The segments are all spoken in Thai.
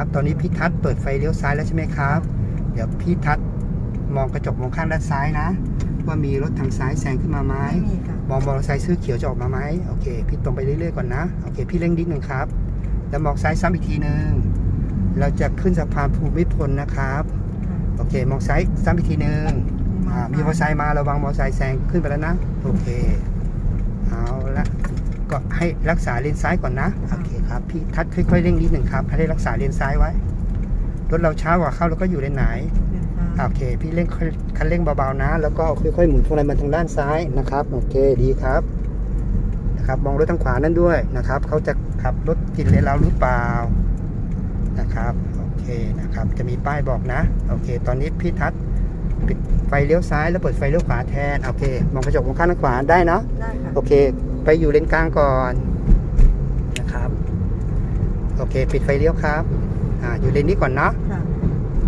ครับตอนนี้พี่ทัศน์เปิดไฟเลี้ยวซ้ายแล้วใช่ไหมครับ เดี๋ยวพี่ทัศน์มองกระจกมองข้างด้านซ้ายนะ ว่ามีรถทางซ้ายแซงขึ้นมาไหมไม่มีค่ะ มองมอเตอร์ไซค์ซื้อเขียวจะออกมาไหมโอเค พี่ตรงไปเรื่อยๆก่อนนะโอเค พี่เร่งนิดหนึ่งครับ แล้วมองซ้ายซ้ำอีกทีหนึ่งเราจะขึ้นสะพานภูมิพลนะครับโอเค มองซ้ายซ้ำอีกทีหนึ่งอ่ามีมอเตอร์ไซค์มาระวังมอเตอร์ไซค์แซงขึ้นไปแล้วนะโอเคเอาละ ก็ให้รักษาเลนซ้ายก่อนนะโอเคครับพี่ทัศน์ค่อยๆเร่งนิดหนึ่งครับให้ได้รักษาเลนซ้ายไว้รถเราช้ากว่าเข้าแล้วก็อยู่เลนไหนโอเค พี่เร่งค่อยคันเร่งเบาๆนะ แล้วก็ค่อยๆหมุนพวงมาลัยมาทางด้านซ้ายนะครับ โอเคดีครับนะครับมองรถทางขวานั่นด้วยนะครับเขาจะขับรถกินเลนเราหรือเปล่านะครับโอเคนะครับจะมีป้ายบอกนะโอเค ตอนนี้พี่ทัศน์ปิดไฟเลี้ยวซ้ายแล้วเปิดไฟเลี้ยวขวาแทนโอเค มองกระจกมองข้างด้านขวาได้เนาะได้ค่ะโอเค ไปอยู่เลนกลางก่อนนะครับ โอเค ปิดไฟเลี้ยวครับ อ่า อยู่เลนนี้ก่อนเนาะค่ะ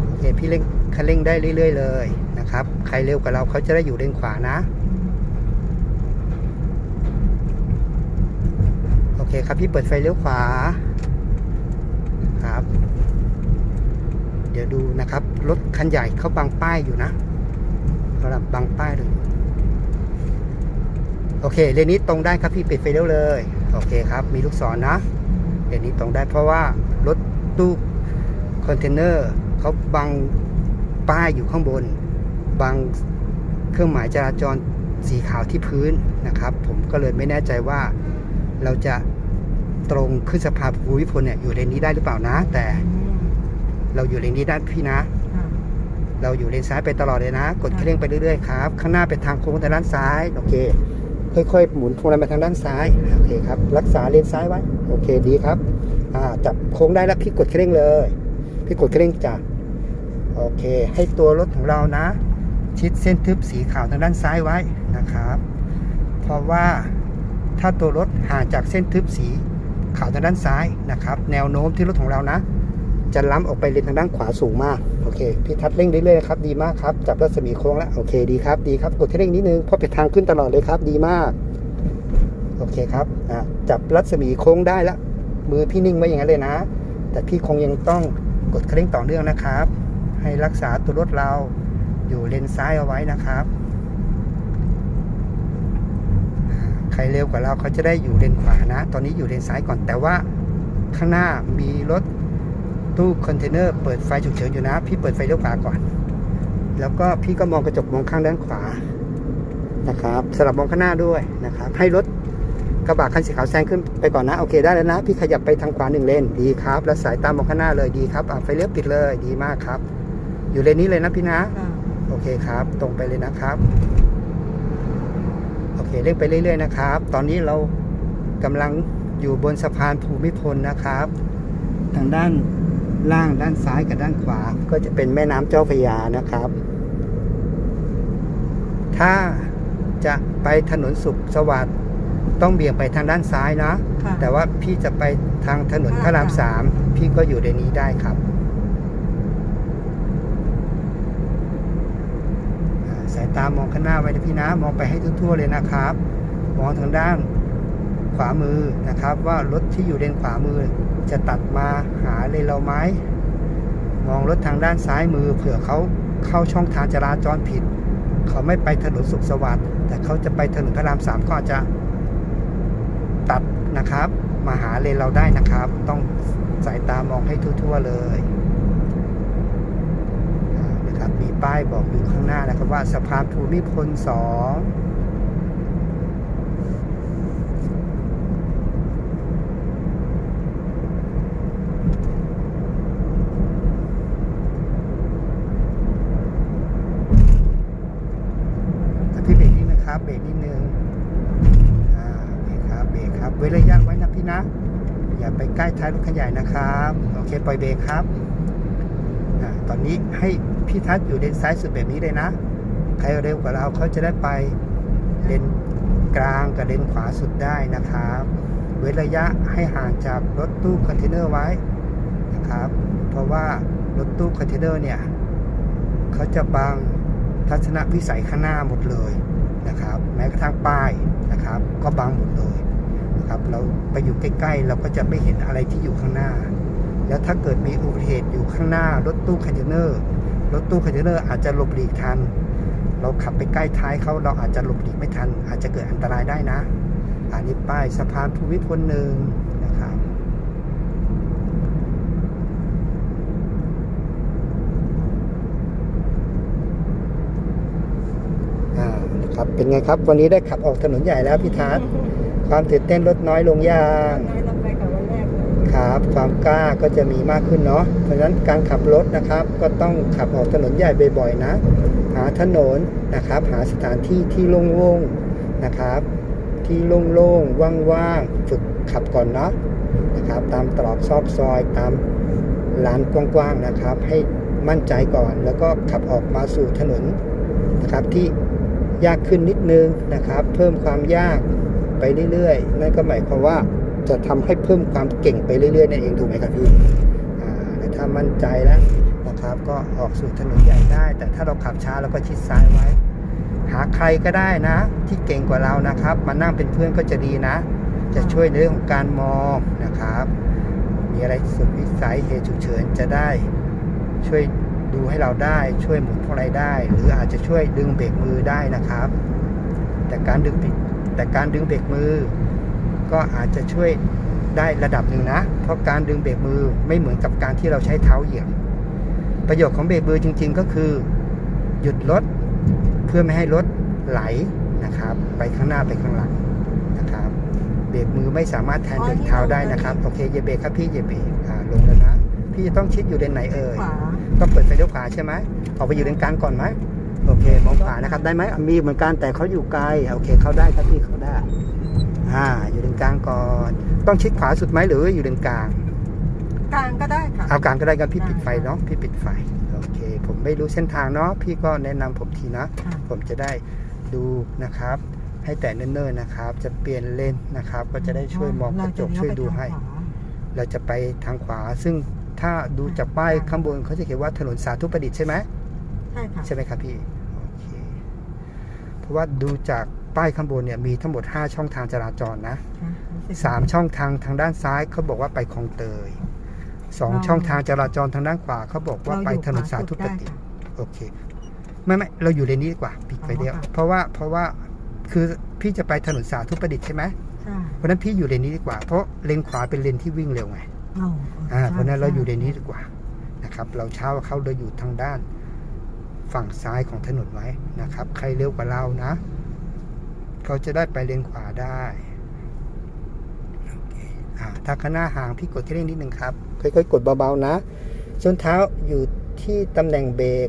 โอเค พี่เร่งคันเร่งได้เรื่อย ๆ เลยนะครับ ใครเร็วกว่าเราเขาจะได้อยู่เลนขวานะ โอเคครับ พี่เปิดไฟเลี้ยวขวา ครับ เดี๋ยวดูนะครับ รถคันใหญ่เขาบังป้ายอยู่นะกำลังบังป้ายเลย โอเคเลนนี้ตรงได้ครับพี่ปิดไฟเลี้ยวเลย โอเคครับ มีลูกศรนะเลนนี้ตรงได้เพราะว่ารถตู้คอนเทนเนอร์เขาบังป้ายอยู่ข้างบนบังเครื่องหมายจราจรสีขาวที่พื้นนะครับ ผมก็เลยไม่แน่ใจว่าเราจะตรงขึ้นสะพานภูมิพลเนี่ยอยู่เลนนี้ได้หรือเปล่านะ แต่เราอยู่เลนนี้ได้พี่นะ เราอยู่เลนซ้ายไปตลอดเลยนะ กดเครื่องไปเรื่อยๆครับ ข้างหน้าเป็นทางโค้งทางด้านซ้าย โอเค ค่อยๆหมุนพวงมาลัยมาทางด้านซ้ายโอเคครับรักษาเลนซ้ายไว้โอเคดีครับจับโค้งได้แล้วพี่กดเคร่งเลยพี่กดเคร่งจ้ะโอเค ให้ตัวรถของเรานะ ชิดเส้นทึบสีขาวทางด้านซ้ายไว้นะครับ เพราะว่าถ้าตัวรถห่างจากเส้นทึบสีขาวทางด้านซ้ายนะครับ แนวโน้มที่รถของเรานะ จะล้ำออกไปเลนทางด้านขวาสูงมากโอเคพี่ทัดเร่งเรื่อยๆครับดีมากครับจับรัศมีโค้งแล้วโอเคดีครับดีครับกดที่เร่งนิดนึงเพราะเป็นทางขึ้นตลอดเลยครับดีมากโอเคครับอะจับรัศมีโค้งได้แล้วมือพี่นิ่งไว้อย่างนั้นเลยนะ แต่พี่คงยังต้องกดเคร่งต่อเนื่องนะครับ ให้รักษาตัวรถเราอยู่เลนซ้ายเอาไว้นะครับ ใครเร็วกว่าเราเขาจะได้อยู่เลนขวานะ ตอนนี้อยู่เลนซ้ายก่อนแต่ว่าข้างหน้ามีรถ ตู้คอนเทนเนอร์เปิดไฟฉุกเฉินอยู่นะ พี่เปิดไฟเลี้ยวขวาก่อน แล้วก็พี่ก็มองกระจกมองข้างด้านขวานะครับสลับมองข้างหน้าด้วยนะครับ ให้รถกระบะคันสีขาวแซงขึ้นไปก่อนนะ โอเคได้แล้วนะ พี่ขยับไปทางขวาหนึ่งเลนดีครับ แล้วสายตามมองข้างหน้าเลยดีครับอะไฟเลี้ยวปิดเลยดีมากครับ อยู่เลนนี้เลยนะพี่นะค่ะโอเคครับ ตรงไปเลยนะครับ โอเคเร่งไปเรื่อย ๆ นะครับ ตอนนี้เรากำลังอยู่บนสะพานภูมิพลนะครับ ทางด้าน ล่างด้านซ้ายกับด้านขวา ก็จะเป็นแม่น้ำเจ้าพระยานะครับ ถ้าจะไปถนนสุขสวัสดิ์ต้องเบี่ยงไปทางด้านซ้ายนะ ค่ะแต่ว่าพี่จะไปทางถนนพระรามสามพี่ก็อยู่ในนี้ได้ครับอ่าสายตามองข้างหน้าไว้นะพี่นะ มองไปให้ทั่วๆเลยนะครับ มองทางด้าน ขวามือนะครับ ว่ารถที่อยู่เลนขวามือ จะตัดมาหาเลนเราไหมมองรถทางด้านซ้ายมือ เผื่อเขาเข้าช่องทางจราจรผิด เขาไม่ไปถนนสุขสวัสดิ์แต่เขาจะไปถนนพระรามสามก็จะตัดนะครับ มาหาเลนเราได้นะครับ ต้องสายตามองให้ทั่วๆเลยนะครับมีป้ายบอกอยู่ข้างหน้านะครับว่าสะพานภูมิพลสองอะพี่เบรกนิดนะ ครับเบรกนิดนึงอ่าโอเคครับเบรกครับเว้นระยะไว้นะพี่นะ อย่าไปใกล้ท้ายรถขยายนะครับโอเคปล่อยเบรกครับอาตอนนี้ให้พี่ทัศน์อยู่เลนซ้ายสุดแบบนี้เลยนะ ใครเร็วกว่าเราเขาจะได้ไปเลนกลางกับเลนขวาสุดได้นะครับ เว้นระยะให้ห่างจากรถตู้คอนเทนเนอร์ไว้นะครับ เพราะว่ารถตู้คอนเทนเนอร์เนี่ยเขาจะบังทัศนวิสัยข้างหน้าหมดเลย นะครับ แม้กระทั่งป้ายนะครับ ก็บังหมดเลยนะครับเราไปอยู่ใกล้ๆ เราก็จะไม่เห็นอะไรที่อยู่ข้างหน้า แล้วถ้าเกิดมีอุบัติเหตุอยู่ข้างหน้ารถตู้คอนเทนเนอร์รถตู้คอนเทนเนอร์อาจจะหลบหลีกทัน เราขับไปใกล้ท้ายเขาเราอาจจะหลบหลีกไม่ทัน อาจจะเกิดอันตรายได้นะ อันนี้ป้ายสะพานภูมิพลหนึ่งนะครับ อ่านะ ครับเป็นไงครับ วันนี้ได้ขับออกถนนใหญ่แล้วพี่ทัศน์ความตื่นเต้นลดน้อยลงยางน้อยลงไปกว่าวันแรกเลยครับความกล้าก็จะมีมากขึ้นเนาะเพราะฉะนั้นการขับรถนะครับ ก็ต้องขับออกถนนใหญ่บ่อยๆนะ หาถนนนะครับ หาสถานที่ที่โล่งๆนะครับ ที่โล่งๆว่างๆฝึกขับก่อนเนาะนะครับ ตามตรอกซอกซอยตามลานกว้างๆนะครับ ให้มั่นใจก่อน แล้วก็ขับออกมาสู่ถนนนะครับที่ ยากขึ้นนิดนึงนะครับ เพิ่มความยากไปเรื่อยๆ นั่นก็หมายความว่าจะทำให้เพิ่มความเก่งไปเรื่อยๆนั่นเองถูกไหมครับพี่แต่ถ้ามั่นใจแล้วนะครับ ก็ออกสู่ถนนใหญ่ได้ แต่ถ้าเราขับช้าเราก็ชิดซ้ายไว้ หาใครก็ได้นะ ที่เก่งกว่าเรานะครับ มานั่งเป็นเพื่อนก็จะดีนะ จะช่วยในเรื่องของการมองนะครับ มีอะไรสุดวิสัยเหตุฉุกเฉินจะได้ช่วย ดูให้เราได้ช่วยหมุนพวงมาลัยได้ หรืออาจจะช่วยดึงเบรกมือได้นะครับ แต่การดึงแต่การดึงเบรกมือ ก็อาจจะช่วยได้ระดับหนึ่งนะ เพราะการดึงเบรกมือไม่เหมือนกับการที่เราใช้เท้าเหยียบประโยชน์ของเบรกมือจริง ๆ ก็คือ หยุดรถเพื่อไม่ให้รถไหลนะครับ ไปข้างหน้าไปข้างหลังนะครับเบรกมือไม่สามารถแทนเบรกเท้าได้นะครับโอเคอย่าเบรกครับพี่อย่าเบรกอ่าลงแล้วนะพี่จะต้องชิดอยู่เลนไหนเอ่ยขวา ต้องเปิดไฟเลี้ยวขวาใช่ไหมออกไปอยู่เลนกลางก่อนไหมโอเคมองขวานะครับได้ไหมอะมีเหมือนกันแต่เขาอยู่ไกลโอเคเข้าได้ครับพี่เข้าได้อ่าอยู่เลนกลางก่อน ต้องชิดขวาสุดไหมหรืออยู่เลนกลาง กลางก็ได้ค่ะเอากลางก็ได้ครับพี่ปิดไฟเนาะพี่ปิดไฟโอเค ผมไม่รู้เส้นทางเนาะพี่ก็แนะนำผมทีนะค่ะผมจะได้ดูนะครับ ให้แต่เนิ่นๆนะครับ จะเปลี่ยนเลนนะครับ ก็จะได้ช่วยมองกระจกช่วยดูให้ เราจะไปทางขวาซึ่ง ถ้าดูจากป้ายข้างบนเขาจะเขียนว่าถนนสาธุประดิษฐ์ใช่ไหมใช่ค่ะ ใช่ไหมครับพี่โอเคเพราะว่าดูจากป้ายข้างบนเนี่ยมีทั้งหมด 5 ช่องทางจราจรนะ3ช่องทางทางด้านซ้ายเขาบอกว่าไปคลองเตย2ช่องทางจราจรทางด้านขวาเขาบอกว่าไปถนนสาธุประดิษฐ์ โอเคไม่ไม่เราอยู่เลนนี้ดีกว่าปิดไฟเดียว อ๋อค่ะ เพราะว่าเพราะว่าคือพี่จะไปถนนสาธุประดิษฐ์ใช่ไหมใช่เพราะฉะนั้นพี่อยู่เลนนี้ดีกว่าเพราะเลนขวาเป็นเลนที่วิ่งเร็วไง อ๋ออ่าใช่เพราะฉะนั้นเราอยู่เลนนี้ใช่ดีกว่านะครับ เราเช้าเขาเราอยู่ทางด้านฝั่งซ้ายของถนนไว้นะครับ ใครเร็วกว่าเรานะ เขาจะได้ไปเลนขวาได้โอเคอ่าถ้าข้างหน้าห่างพี่กดที่เร่งนิดนึงครับ ค่อยๆ กดเบาๆนะส้นเท้าอยู่ที่ตำแหน่งเบรก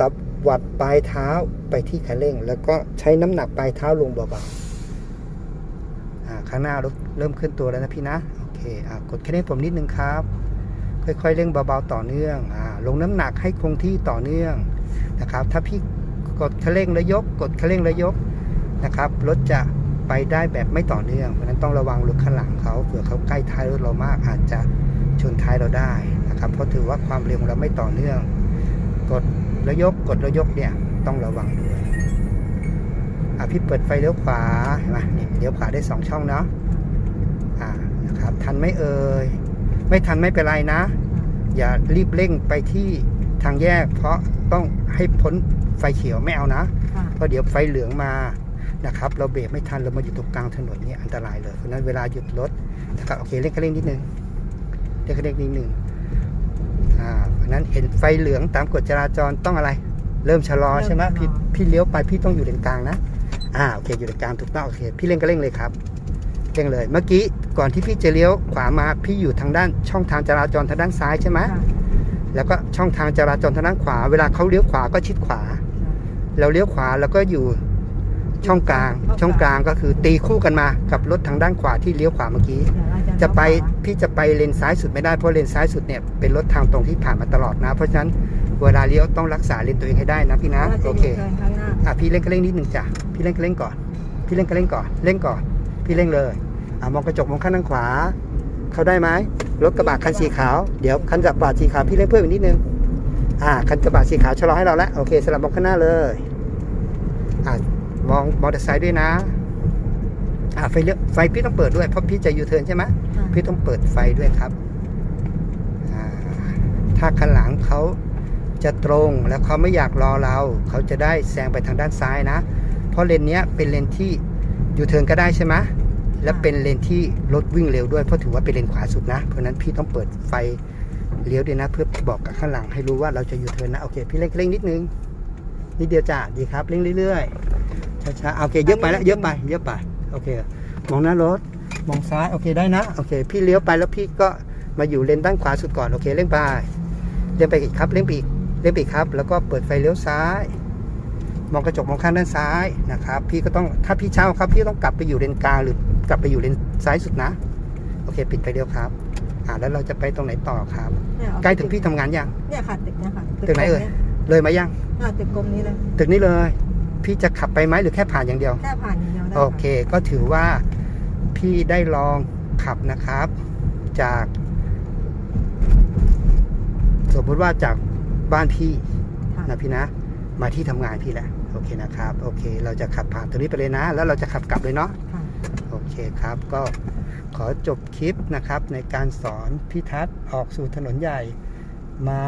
ตับวัดปลายเท้าไปที่คันเร่ง แล้วก็ใช้น้ำหนักปลายเท้าลงเบาๆอ่าข้างหน้ารถเริ่มขึ้นตัวแล้วนะพี่นะโอเค อ่ากดคันเร่งผมนิดนึงครับ ค่อยๆเร่งเบาๆต่อเนื่องอ่าลงน้ำหนักให้คงที่ต่อเนื่องนะครับ ถ้าพี่กดคันเร่งแล้วยก กดคันเร่งแล้วยกนะครับรถจะไปได้แบบไม่ต่อเนื่องเพราะนั้นต้องระวังรถข้างหลังเขาเผื่อเขาใกล้ท้ายรถเรามากอาจจะชนท้ายเราได้นะครับเพราะถือว่าความเร็วของเราไม่ต่อเนื่อง กดแล้วยกกดแล้วยกเนี่ยต้องระวังด้วยอะพี่เปิดไฟเลี้ยวขวาเห็นไหมนี่เลี้ยวขวาได้สองช่องเนาะ นะครับทันไหม่เอ่ยไม่ทันไม่เป็นไรนะ อย่ารีบเร่งไปที่ทางแยก เพราะต้องให้พ้นไฟเขียวไม่เอานะค่ะเพราะเดี๋ยวไฟเหลืองมานะครับ เราเบรกไม่ทันเรามาอยู่ตรงกลางถนนเนี่ยอันตรายเลยเพราะฉะนั้นเวลาหยุดรถนะครับโอเคเร่งคันเร่งนิดนึงเร่งคันเร่งนิดนึงอ่าเพราะฉะนั้นเห็นไฟเหลืองตามกฎจราจรต้องอะไร เริ่มชะลอใช่ไหมพี่พี่เลี้ยวไปพี่ต้องอยู่เลนกลางนะอ่าโอเคอยู่เลนกลางถูกต้องโอเคพี่เร่งก็เร่งเลยครับ เร่งเลย เมื่อกี้ก่อนที่พี่จะเลี้ยวขวามาพี่อยู่ทางด้านช่องทางจราจรทางด้านซ้ายใช่ไหมค่ะแล้วก็ช่องทางจราจรทางด้านขวา เวลาเขาเลี้ยวขวาก็ชิดขวา เราเลี้ยวขวาแล้วก็อยู่ช่องกลาง ช่องกลางก็คือตีคู่กันมากับรถทางด้านขวาที่เลี้ยวขวาเมื่อกี้เดี๋ยวเราจะไปเลี้ยวขวาพี่จะไปเลนซ้ายสุดไม่ได้เพราะเลนซ้ายสุดเนี่ยเป็นรถทางตรงที่ผ่านมาตลอดนะ เพราะฉะนั้นเวลาเลี้ยวต้องรักษาเลนตัวเองให้ได้นะพี่นะเราจะโอเคยูทิร์นข้างหน้าอะพี่เร่งก็เร่งนิดหนึ่งจ้ะพี่เร่งก็เร่งก่อน พี่เร่งก็เร่งก่อนเร่งก่อน พี่เร่งเลยอะมองกระจกมองข้างด้านขวา เข้าได้ไหมรถกระบะคันสีขาวเดี๋ยวคันกระบะสีขาวพี่เร่งเพิ่มอีกนิดนึงอ่าคันกระบะสีขาวชะลอให้เราแล้วโอเคสลับมองข้างหน้าเลยอ่ามองมอเตอร์ไซค์ด้วยนะอ่าไฟเลี้ยวไฟพี่ต้องเปิดด้วยเพราะพี่จะยูเทิร์นใช่ไหมค่ะพี่ต้องเปิดไฟด้วยครับถ้าคันหลังเขาจะตรงแล้วเขาไม่อยากรอเรา เขาจะได้แซงไปทางด้านซ้ายนะ เพราะเลนเนี้ยเป็นเลนที่ ยูเทิร์นก็ได้ใช่ไหมและเป็นเลนที่รถวิ่งเร็วด้วยเพราะถือว่าเป็นเลนขวาสุดนะ เพราะฉะนั้นพี่ต้องเปิดไฟเลี้ยวด้วยนะ เพื่อบอกกับข้างหลังให้รู้ว่าเราจะยูเทิร์นนะโอเคพี่เร่งเร่งนิดนึงนิดเดียวจ้ะดีครับเร่งเรื่อยๆช้าๆโอเคเยอะไปแล้วเยอะไปเยอะไปโอเค มองหน้ารถมองซ้ายโอเคได้นะโอเคพี่เลี้ยวไปแล้วพี่ก็มาอยู่เลนด้านขวาสุดก่อนโอเคเร่งไปเร่งไปอีกครับเร่งไปอีกเร่งไปอีกครับ แล้วก็เปิดไฟเลี้ยวซ้าย มองกระจกมองข้างด้านซ้ายนะครับ พี่ก็ต้องถ้าพี่เช่าครับ พี่ต้องกลับไปอยู่เลนกลางหรือกลับไปอยู่เลนซ้ายสุดนะ โอเค ปิดไฟเลี้ยวครับ อ่าแล้วเราจะไปตรงไหนต่อครับ เนี่ยเอาใกล้ถึงพี่ทำงานยัง เนี่ยค่ะตึกเนี่ยค่ะตึกไหนเอ่ยนี้เลยมายัง อ่าตึกกลมนี้เลยตึกนี้เลย พี่จะขับไปไหมหรือแค่ผ่านอย่างเดียว แค่ผ่านอย่างเดียวได้โอเค ก็ถือว่าพี่ได้ลองขับนะครับ จาก สมมติว่าจากบ้านพี่ค่ะนะพี่นะ มาที่ทำงานพี่แหละ โอเคนะครับ โอเค เราจะขับผ่านตรงนี้ไปเลยนะ แล้วเราจะขับกลับเลยเนาะค่ะโอเคครับ ก็ขอจบคลิปนะครับ ในการสอนพี่ทัศน์ออกสู่ถนนใหญ่มา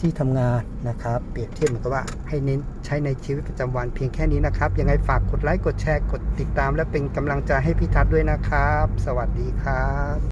ที่ทำงานนะครับ เปรียบเทียบเหมือนกับว่าให้เน้นใช้ในชีวิตประจำวันเพียงแค่นี้นะครับ ยังไงฝากกดไลค์กดแชร์กดติดตาม และเป็นกำลังใจให้พี่ทัศน์ด้วยนะครับ สวัสดีครับ